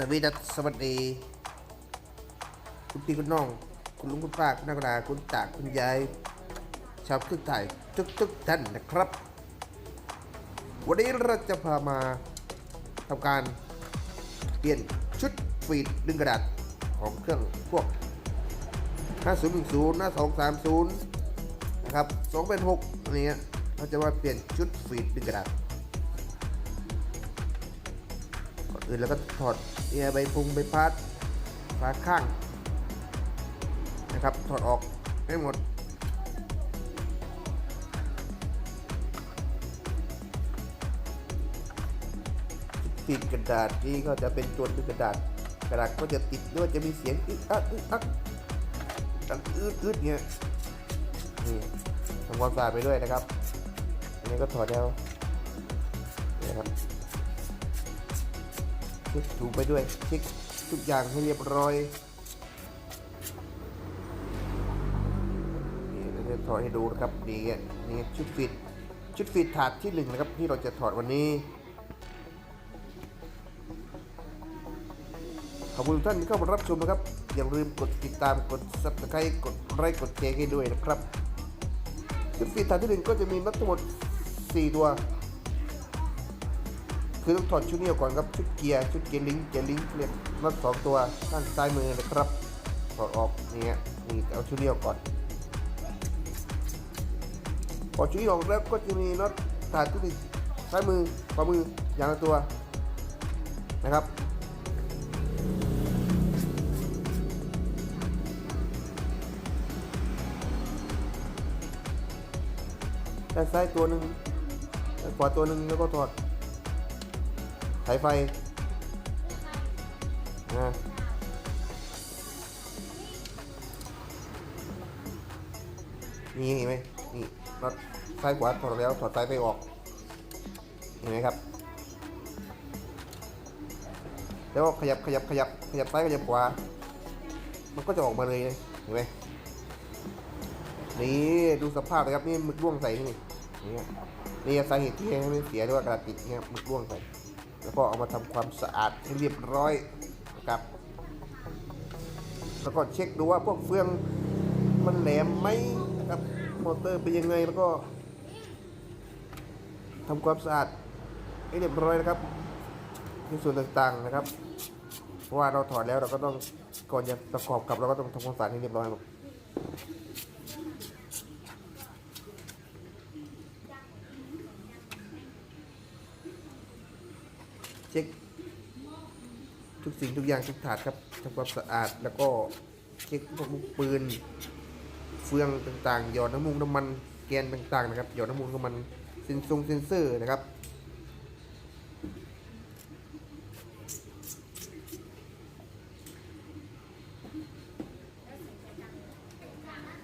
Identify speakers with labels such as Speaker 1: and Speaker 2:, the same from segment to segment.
Speaker 1: สวีดัสสวัสดี คุณพี่คุณน้อง คุณลุงคุณป้าคุณนักดาคุณตาคุณยาย ชาวเครื่องไทยทุกทุกท่านนะครับ วันนี้เราจะพามาทำการเปลี่ยนชุดฟีดดึงกระดาษของเครื่องพวก 5010หน้า230 นะครับ 2 เป็น 6อันนี้เราจะว่าเปลี่ยนชุดฟีดดึงกระดาษ อื่นแล้วก็ถอดเอียใบพุงใบพัดฝาข้างนะครับ ถอดออกให้หมด ติดกระดาษนี่ก็จะเป็นตัวดึงกระดาษ กระดาษก็จะติดด้วยจะมีเสียงอึกอักอึกอักดังอึดอึดเงี้ยนี่ทำความสะอาดไปด้วยนะครับ อันนี้ก็ถอดแล้วนะครับ ถูไปด้วยเช็คทุกอย่างให้เรียบร้อยนี่เราจะถอดให้ดูนะครับนี่นี่ชุดฟิตชุดฟิตถาดที่หนึ่งนะครับที่เราจะถอดวันนี้ขอบคุณทุกท่านที่เข้ามารับชมนะครับ อย่าลืมกดติดตามกด subscribe กดไลค์กดแชร์ให้ด้วยนะครับชุดฟิตถาดที่หนึ่งก็จะมีน็อตทั้งหมด 4 ตัว คือต้องถอดชุดนี้ออกก่อนครับชุดเกียร์ชุดเกียร์ลิงเกียร์ลิงเรียกน็อตสองตัวข้างซ้ายมือนะครับถอดออกนี่ฮะนี่เอาชุดนี้ออกก่อนพอชุดนี้ออกแล้วก็จะมีน็อตถาดที่ซ้ายมือขวามืออย่างละตัวนะครับด้านซ้ายตัวหนึ่งด้านขวาตัวหนึ่งแล้วก็ถอด สายไฟนะนี่เห็นไหมนี่น็อตซ้ายขวาถอดแล้วถอดสายไฟออก เห็นไหมครับ แล้วก็ขยับขยับขยับขยับซ้ายขยับขวา มันก็จะออกมาเลยเห็นไหมนี่ดูสภาพนะครับนี่มึกร่วงใส่นี่นี่นี่สาเหตุที่ให้มันเสียด้วยกระดาษติดเนี่ยมึกร่วงใส่ แล้วก็เอามาทำความสะอาดให้เรียบร้อยนะครับแล้วก็เช็คดูว่าพวกเฟืองมันแหลมไหมนะครับมอเตอร์เป็นยังไงแล้วก็ทำความสะอาดให้เรียบร้อยนะครับในส่วนต่างๆนะครับ เพราะว่าเราถอดแล้วเราก็ต้องก่อนจะประกอบกับเราก็ต้องทำความสะอาดให้เรียบร้อยหมด เช็คทุกสิ่งทุกอย่างทุกถาดครับทำความสะอาดแล้วก็เช็คพวกลูกปืน เฟืองต่างๆหยอดน้ำมูกน้ำมันแกนต่างๆนะครับหยอดน้ำมูกน้ำมันเซนซงเซนเซอร์นะครับ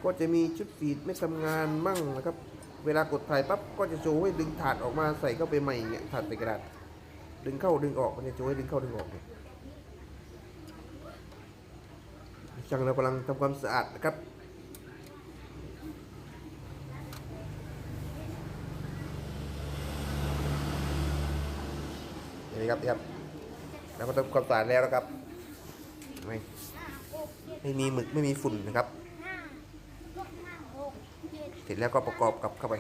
Speaker 1: ก็จะมีชุดฟีดไม่ทำงานมั่งนะครับ เวลากดถ่ายปั๊บก็จะโชว์ให้ดึงถาดออกมาใส่เข้าไปใหม่เงี้ยถาดใส่กระดาษ ดึงเข้าดึงออกมันจะโชว์ให้ดึงเข้าดึงออกเนี่ยช่างเรากำลังทำความสะอาดนะครับนี่ครับนี่ครับแล้วก็ทำความสะอาดแล้วนะครับไม่ไม่มีหมึกไม่มีฝุ่นนะครับ เสร็จแล้วก็ประกอบกับเข้าไป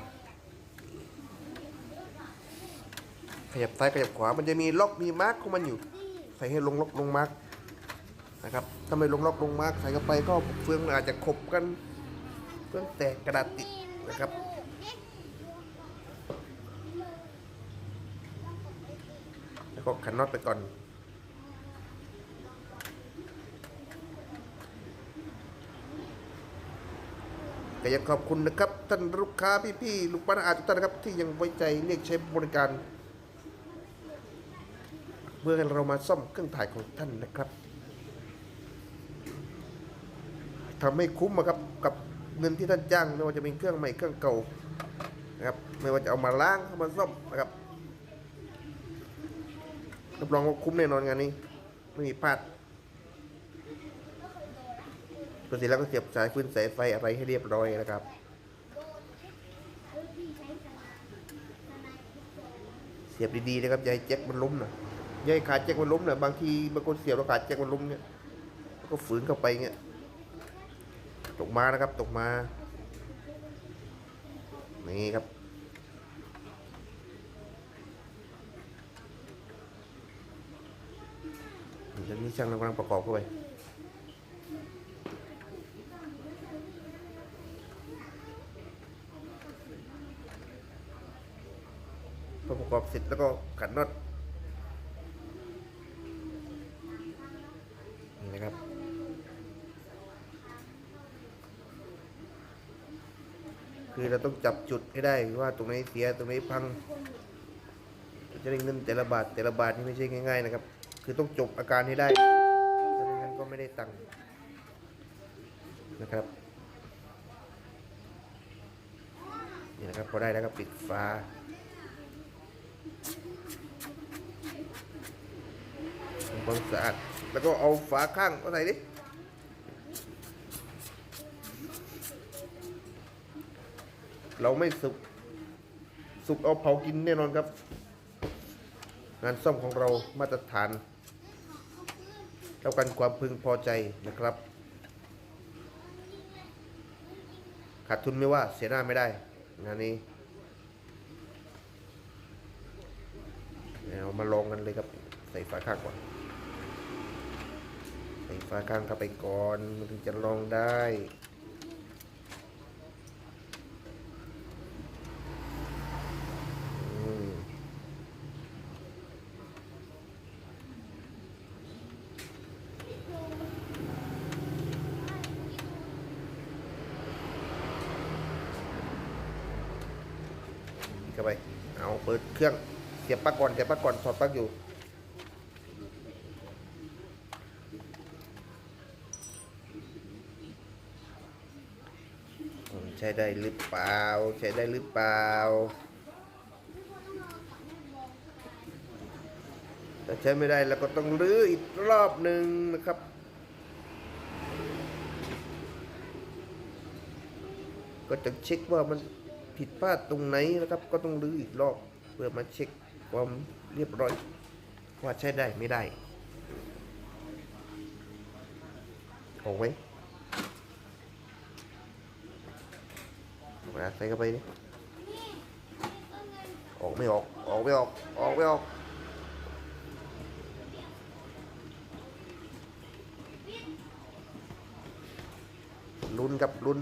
Speaker 1: ขยับซ้ายขยับขวา มันจะมีล็อกมีมาร์กของมันอยู่ ใส่ให้ลงล็อกลงมาร์กนะครับถ้าไม่ลงล็อกลงมาร์กใส่เข้าไปก็เฟืองอาจจะขบกันเฟืองแตกกระดาษติดนะครับแล้วก็ขันน็อตไปก่อนก็อยากขอบคุณนะครับท่านลูกค้าพี่ๆลูกบ้านอาทุกท่านนะครับที่ยังไว้ใจเรียกใช้บริการ เพื่อให้เรามาซ่อมเครื่องถ่ายของท่านนะครับทำให้คุ้มอะครับกับเงินที่ท่านจ้างไม่ว่าจะเป็นเครื่องใหม่เครื่องเก่านะครับไม่ว่าจะเอามาล้างเอามาซ่อมนะครับรับรองว่าคุ้มแน่นอนงานนี้ไม่มีพลาดเสร็จแล้วก็เสียบสายฟืนสายไฟอะไรให้เรียบร้อยนะครับเสียบดีๆนะครับยาให้แจ็คมันล้มนะ ยายขาแจ็คมันล้มเนี่ยบางทีบางคนเสียบแล้วขาแจ็คมันล้มเนี่ยก็ฝืนเข้าไปเงี้ยตกมานะครับตกมานี่ครับเดี๋ยวนี้ช่างกำลังประกอบเข้าไปพอประกอบเสร็จแล้วก็ขันน็อต นะครับ คือเราต้องจับจุดให้ได้ว่าตรงไหนเสียตรงไหนพัง จะได้เงินแต่ละบาทแต่ละบาทนี่ไม่ใช่ง่าย ๆ นะครับ คือต้องจบอาการให้ได้ถ้าไม่งั้นก็ไม่ได้ตังค์นะครับนี่นะครับพอได้แล้วก็ปิดฝาทำ ความสะอาด แล้วก็เอาฝาข้างมาใส่ดิเราไม่สุก สุกเอาเผากินแน่นอนครับ งานซ่อมของเรามาตรฐานเท่ากันความพึงพอใจนะครับ ขาดทุนไม่ว่าเสียหน้าไม่ได้งานนี้เอามาลองกันเลยครับ ใส่ฝาข้างก่อน ใส่ฝาข้างเข้าไปก่อน มันถึงจะลองได้เข้าไป เอาเปิดเครื่อง เสียบปลั๊กก่อน เสียบปลั๊กก่อน ถอดปลั๊กอยู่ อืมใช้ได้หรือเปล่า ใช้ได้หรือเปล่าถ้าใช้ไม่ได้เราก็ต้องรื้ออีกรอบหนึ่งนะครับก็จะเช็คว่ามันผิดพลาดตรงไหนนะครับ ก็ต้องรื้ออีกรอบเพื่อมาเช็คความเรียบร้อย ว่าใช้ได้ไม่ได้ออกไหม เอาใส่เข้าไปดิออกไม่ออกออกไม่ออกออกไม่ออกลุ้นกับลุ้น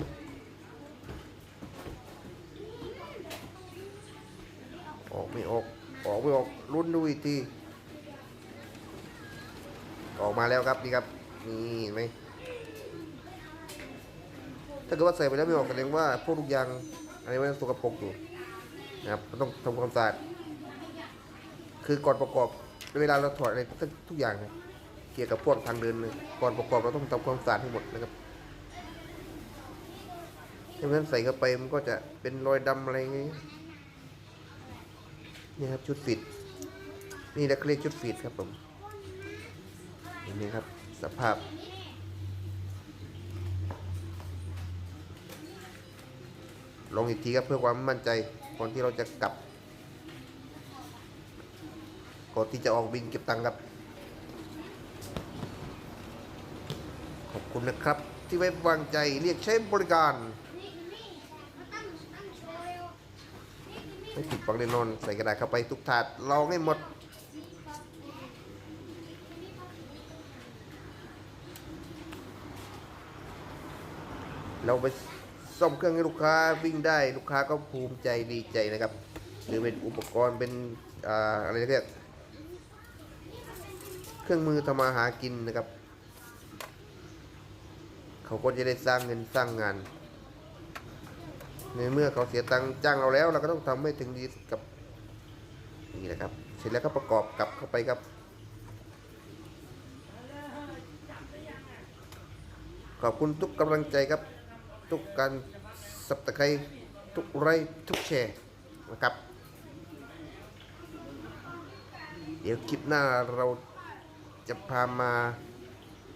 Speaker 1: ออกไม่ออกออกไม่ออกลุ้นดูอีกทีออกมาแล้วครับนี่ครับนี่เห็นไหม ถ้าเกิดว่าใส่ไปแล้วไม่ออกแสดงว่าพวกลูกยางอะไรมันสกปรกอยู่นะครับต้องทำความสะอาดคือก่อนประกอบเวลาเราถอดอะไรทุกอย่างเกี่ยวกับพวกทางเดินเลยก่อนประกอบเราต้องทำความสะอาดให้หมดนะครับถ้างั้นใส่เข้าไปมันก็จะเป็นรอยดำอะไรเงี้ยนี่ครับชุดฟิตนี่แหละเขาเรียกชุดฟิตครับผมเห็นไหมครับ สภาพ ลงอีกทีครับเพื่อความมั่นใจก่อนที่เราจะกลับก่อนที่จะออกบินเก็บตังค์ครับ ขอบคุณนะครับ ที่ไว้วางใจเรียกใช้บริการไม่ผิดหวังแน่นอนใส่กระดาษเข้าไปทุกถาดลองให้หมดเราไป ซ่อมเครื่องให้ลูกค้าวิ่งได้ลูกค้าก็ภูมิใจดีใจนะครับหรือเป็นอุปกรณ์เป็นออะไรเรียกเครื่องมือทำมาหากินนะครับ เขาก็จะได้สร้างเงินสร้างงาน ในเมื่อเขาเสียตังค์จ้างเราแล้ว เราก็ต้องทำให้ถึงดีกับนี่นะครับ เสร็จแล้วก็ประกอบกลับเข้าไปครับ ขอบคุณทุกกำลังใจครับ ทุกการสับตะไคร้ทุกไลค์ทุกแชร์นะครับ เดี๋ยวคลิปหน้าเราจะพามา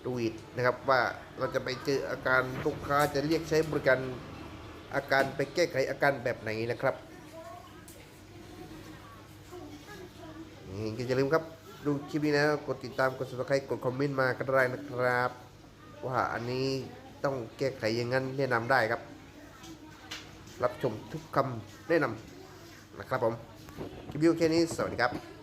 Speaker 1: ดูอีกนะครับว่าเราจะไปเจออาการลูกค้าจะเรียกใช้บริการอาการไปแก้ไขอาการแบบไหนนะครับนี่ก็อย่าลืมครับดูคลิปนี้นะกดติดตามกด subscribe กดคอมเมนต์มาก็ได้นะครับ ว่าอันนี้ ต้องแก้ไขอย่างนั้นแนะนำได้ครับ รับชมทุกคำแนะนำนะครับผมคลิปวิดีแค่นี้สวัสดีครับ